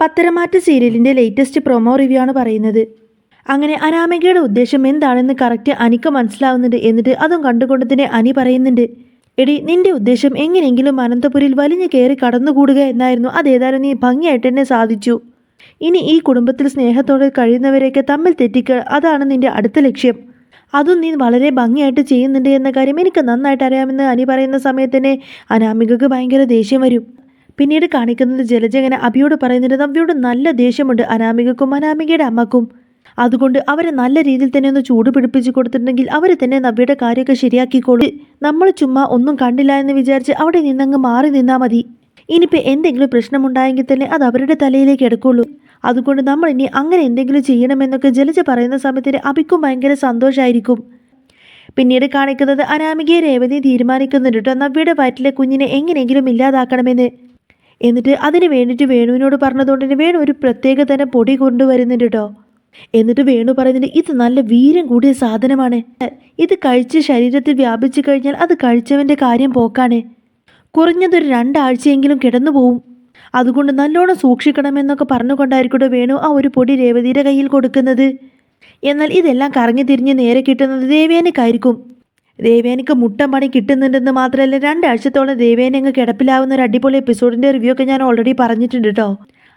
പത്തരമാറ്റ സീരിയലിന്റെ latest promo review ആണ് പറയുന്നത്. അങ്ങനെ അനാമികയുടെ ഉദ്ദേശം എന്താണെന്ന് കറക്റ്റ് അനിക്ക് മനസ്സിലാവുന്നുണ്ട് എന്നിട്ട് അതും കണ്ടുകൊണ്ട് തന്നെ അനി പറയുന്നുണ്ട് എടി നിന്റെ ഉദ്ദേശം എങ്ങനെയെങ്കിലും അനന്തപുരിൽ വലിഞ്ഞു കയറി കടന്നുകൂടുക എന്നായിരുന്നു. അതേതായാലും നീ ഭംഗിയായിട്ട് തന്നെ സാധിച്ചു. ഇനി ഈ കുടുംബത്തിൽ സ്നേഹത്തോടെ കഴിയുന്നവരെയൊക്കെ തമ്മിൽ തെറ്റിക്ക? അതാണ് നിന്റെ അടുത്ത ലക്ഷ്യം. അതും നീ വളരെ ഭംഗിയായിട്ട് ചെയ്യുന്നുണ്ട് എന്ന കാര്യം എനിക്ക് നന്നായിട്ട് അറിയാമെന്ന് അനി പറയുന്ന സമയത്ത് തന്നെ അനാമികക്ക് ഭയങ്കര ദേഷ്യം വരും. പിന്നീട് കാണിക്കുന്നത് ജലജ ജലജങ്ങനെ അഭിയോട് പറയുന്നുണ്ട് നവ്യോട് നല്ല ദേഷ്യമുണ്ട് അനാമികക്കും അനാമികയുടെ അമ്മക്കും. അതുകൊണ്ട് അവരെ നല്ല രീതിയിൽ തന്നെ ഒന്ന് ചൂട് പിടിപ്പിച്ച് കൊടുത്തിട്ടുണ്ടെങ്കിൽ അവർ തന്നെ നവ്യയുടെ കാര്യമൊക്കെ ശരിയാക്കിക്കോളൂ. നമ്മൾ ചുമ്മാ ഒന്നും കണ്ടില്ല എന്ന് വിചാരിച്ച് അവിടെ നിന്നങ്ങ് മാറി നിന്നാൽ മതി. ഇനിയിപ്പോൾ എന്തെങ്കിലും പ്രശ്നമുണ്ടായെങ്കിൽ തന്നെ അത് അവരുടെ തലയിലേക്ക് എടുക്കുള്ളൂ. അതുകൊണ്ട് നമ്മൾ ഇനി അങ്ങനെ എന്തെങ്കിലും ചെയ്യണമെന്നൊക്കെ ജലജ പറയുന്ന സമയത്തിന് അഭിക്കും ഭയങ്കര സന്തോഷമായിരിക്കും പിന്നീട് കാണിക്കുന്നത് അനാമികയെ രേവതി തീരുമാനിക്കുന്നുണ്ട് കേട്ടോ. നവ്യയുടെ വയറ്റിലെ കുഞ്ഞിനെ എങ്ങനെയെങ്കിലും ഇല്ലാതാക്കണമെന്ന്. എന്നിട്ട് അതിന് വേണ്ടിയിട്ട് വേണുവിനോട് പറഞ്ഞതുകൊണ്ട് തന്നെ വേണു ഒരു പ്രത്യേക തരം പൊടി കൊണ്ടുവരുന്നുണ്ട് കേട്ടോ എന്നിട്ട് വേണു പറയുന്നുണ്ട് ഇത് നല്ല വീര്യം കൂടിയ സാധനമാണ്. ഇത് കഴിച്ച് ശരീരത്തിൽ വ്യാപിച്ചു കഴിഞ്ഞാൽ അത് കഴിച്ചവന്റെ കാര്യം പോക്കാണ്. കുറഞ്ഞതൊരു രണ്ടാഴ്ചയെങ്കിലും കിടന്നു പോവും. അതുകൊണ്ട് നല്ലോണം സൂക്ഷിക്കണമെന്നൊക്കെ പറഞ്ഞുകൊണ്ടായിരിക്കട്ടെ വേണു ആ ഒരു പൊടി രേവതിയുടെ കയ്യിൽ കൊടുക്കുന്നത്? എന്നാൽ ഇതെല്ലാം കറങ്ങി തിരിഞ്ഞ് നേരെ കിട്ടുന്നത് ദേവേനക്കായിരിക്കും. ദേവേനക്ക് മുട്ടം പണി കിട്ടുന്നുണ്ടെന്ന് മാത്രമല്ല രണ്ടാഴ്ചത്തോളം ദേവേന അങ്ങ് കിടപ്പിലാവുന്ന ഒരു അടിപൊളി എപ്പിസോഡിന്റെ റിവ്യൂ ഒക്കെ ഞാൻ ഓൾറെഡി പറഞ്ഞിട്ടുണ്ട് കേട്ടോ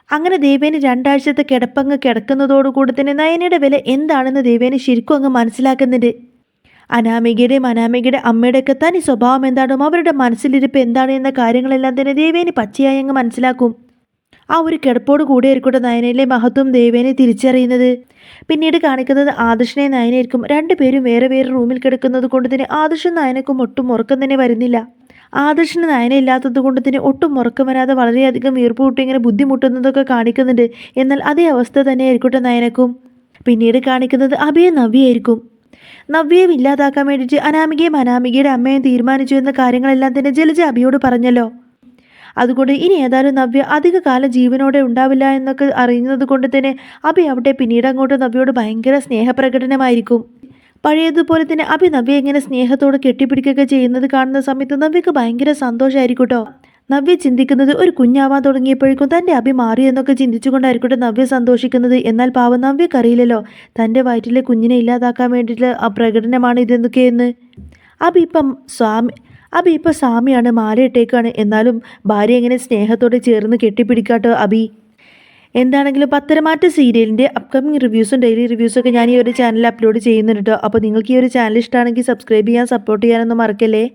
അങ്ങനെ ദേവേന് രണ്ടാഴ്ചത്തെ കിടപ്പങ്ങ് കിടക്കുന്നതോടുകൂടി തന്നെ നയനയുടെ വില എന്താണെന്ന് ദേവേന് ശരിക്കും അങ്ങ് മനസ്സിലാക്കുന്നുണ്ട്. അനാമികയുടെയും അനാമികയുടെ അമ്മയുടെയൊക്കെ തനി സ്വഭാവം എന്താണോ അവരുടെ മനസ്സിലിരിപ്പ് എന്താണ് എന്ന കാര്യങ്ങളെല്ലാം തന്നെ ദേവേന് പച്ചയായി അങ്ങ് മനസ്സിലാക്കും. ആ ഒരു കിടപ്പോട് കൂടി ആയിരിക്കട്ടെ നയനയിലെ മഹത്വം ദേവേനെ തിരിച്ചറിയുന്നത്. പിന്നീട് കാണിക്കുന്നത് ആദർശനെ നയനയായിരിക്കും. രണ്ടുപേരും വേറെ വേറെ റൂമിൽ കിടക്കുന്നത് കൊണ്ട് തന്നെ ആദർശം നയനക്കും ഒട്ടും ഉറക്കം തന്നെ വരുന്നില്ല. ആദർശന് നയന ഇല്ലാത്തത് കൊണ്ട് തന്നെ ഒട്ടും ഉറക്കം വരാതെ വളരെയധികം വീർപ്പ് കൂട്ടി ഇങ്ങനെ ബുദ്ധിമുട്ടുന്നതൊക്കെ കാണിക്കുന്നുണ്ട്. എന്നാൽ അതേ അവസ്ഥ തന്നെ ആയിരിക്കട്ടെ നയനക്കും പിന്നീട് കാണിക്കുന്നത് അഭയ നവ്യയായിരിക്കും. നവ്യയെ ഇല്ലാതാക്കാൻ വേണ്ടിയിട്ട് അനാമികയും അനാമികയുടെ അമ്മയും തീരുമാനിച്ചു എന്ന കാര്യങ്ങളെല്ലാം തന്നെ ജലജ അഭിയോട് പറഞ്ഞല്ലോ. അതുകൊണ്ട് ഇനി ഏതായാലും നവ്യ അധിക കാലം ജീവനോടെ ഉണ്ടാവില്ല എന്നൊക്കെ അറിയുന്നത് കൊണ്ട് തന്നെ അഭി അവിടെ പിന്നീട് അങ്ങോട്ട് നവ്യയോട് ഭയങ്കര സ്നേഹപ്രകടനമായിരിക്കും. പഴയതുപോലെ തന്നെ അഭി നവ്യ ഇങ്ങനെ സ്നേഹത്തോട് കെട്ടിപ്പിടിക്കുകയൊക്കെ ചെയ്യുന്നത് കാണുന്ന സമയത്ത് നവ്യക്ക് ഭയങ്കര സന്തോഷമായിരിക്കും കേട്ടോ. നവ്യ ചിന്തിക്കുന്നത് ഒരു കുഞ്ഞാവാൻ തുടങ്ങിയപ്പോഴേക്കും തന്റെ അഭി മാറി എന്നൊക്കെ ചിന്തിച്ചുകൊണ്ടായിരിക്കട്ടെ നവ്യ സന്തോഷിക്കുന്നത്. എന്നാൽ പാവം നവ്യക്കറിയില്ലല്ലോ തന്റെ വയറ്റിലെ കുഞ്ഞിനെ ഇല്ലാതാക്കാൻ വേണ്ടിയിട്ടുള്ള പ്രകടനമാണ് ഇതെന്തൊക്കെയെന്ന് അഭി ഇപ്പം സ്വാമി അഭി സാമിയാണ് സ്വാമിയാണ് മാലയിട്ടേക്കാണ് എന്നാലും ഭാര്യ എങ്ങനെ സ്നേഹത്തോടെ ചേർന്ന് കെട്ടിപ്പിടിക്കാട്ടോ അബി. എന്താണെങ്കിലും പത്തരമാറ്റ സീരിയലിന്റെ അപ്കമിങ് റിവ്യൂസും ഡെയിലി റിവ്യൂസും ഒക്കെ ഞാൻ ഈ ഒരു ചാനലിൽ അപ്ലോഡ് ചെയ്യുന്നുണ്ട് അപ്പോൾ നിങ്ങൾക്ക് ഈ ഒരു ചാനൽ ഇഷ്ടമാണെങ്കിൽ സബ്സ്ക്രൈബ് ചെയ്യാൻ സപ്പോർട്ട് ചെയ്യാനൊന്നും മറക്കല്ലേ?